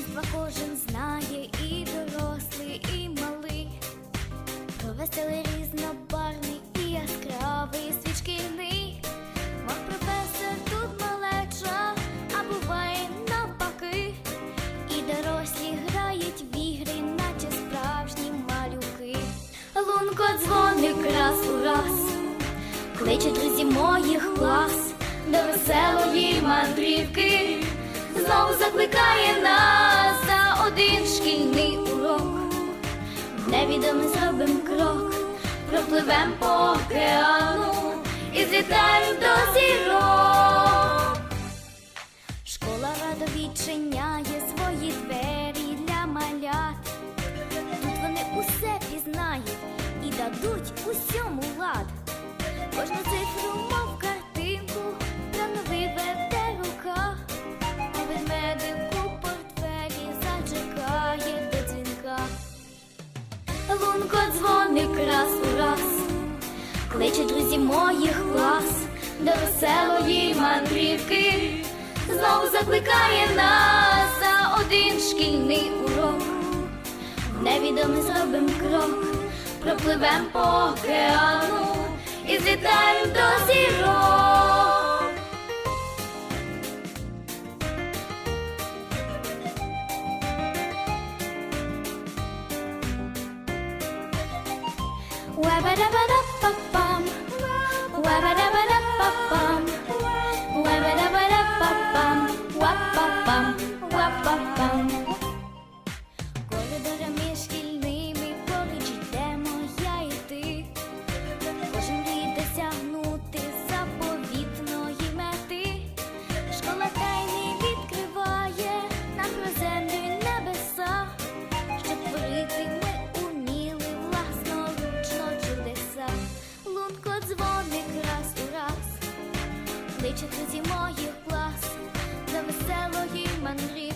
дитинства кожен знає, і дорослий, і малий, про веселий різнобарний і яскравий свічкиний, мов професор тут малеча, а буває навпаки, і дорослі грають в ігри, наче справжні малюки. Лунко дзвоник раз у раз, кличе друзі моїх клас до веселої мандрівки. Знову закликає нас за один шкільний урок. В невідомий зробим крок, пропливем по океану і злітаєм до зірок. Школа радо відчиняє свої двері для малят. Тут вони усе пізнають і дадуть усьому лад. Лунко дзвоник раз у раз, кличе друзі моїх клас до веселої мандрівки. Знову закликає нас за один шкільний урок. Невідомий зробим крок, пропливем по океану і злітаєм до зірок. ba da ba дзвоник раз у раз, кличе зі моїх клас, за веселої мандрі.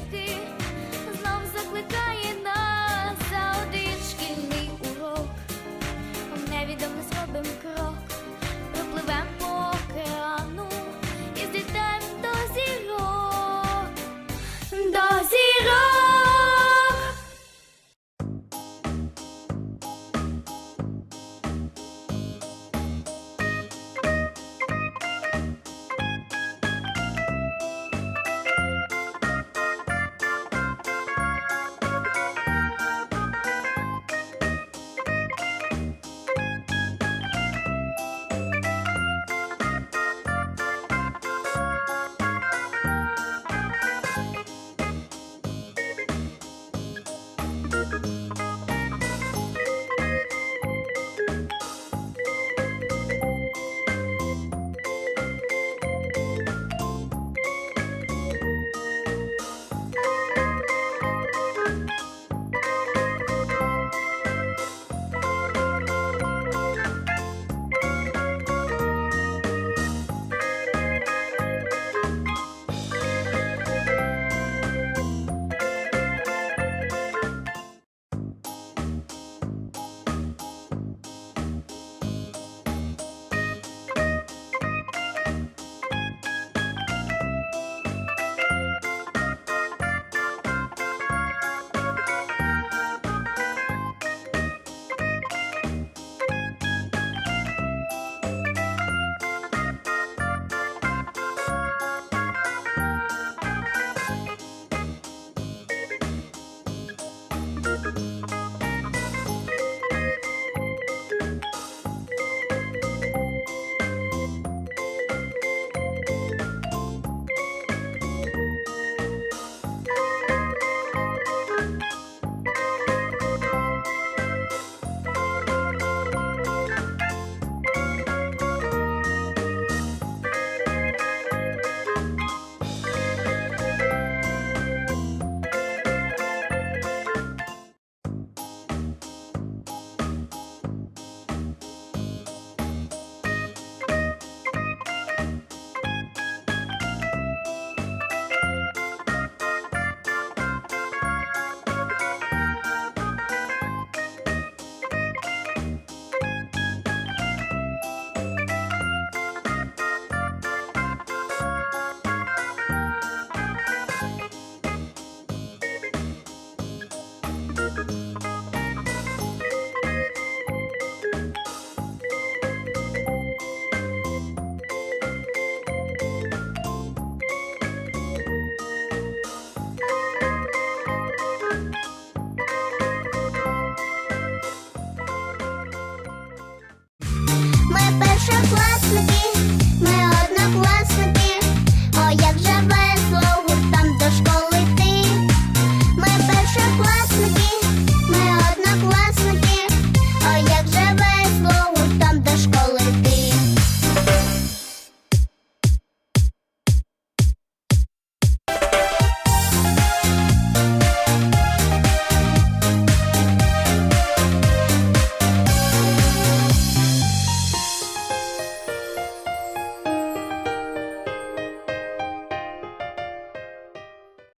Thank you.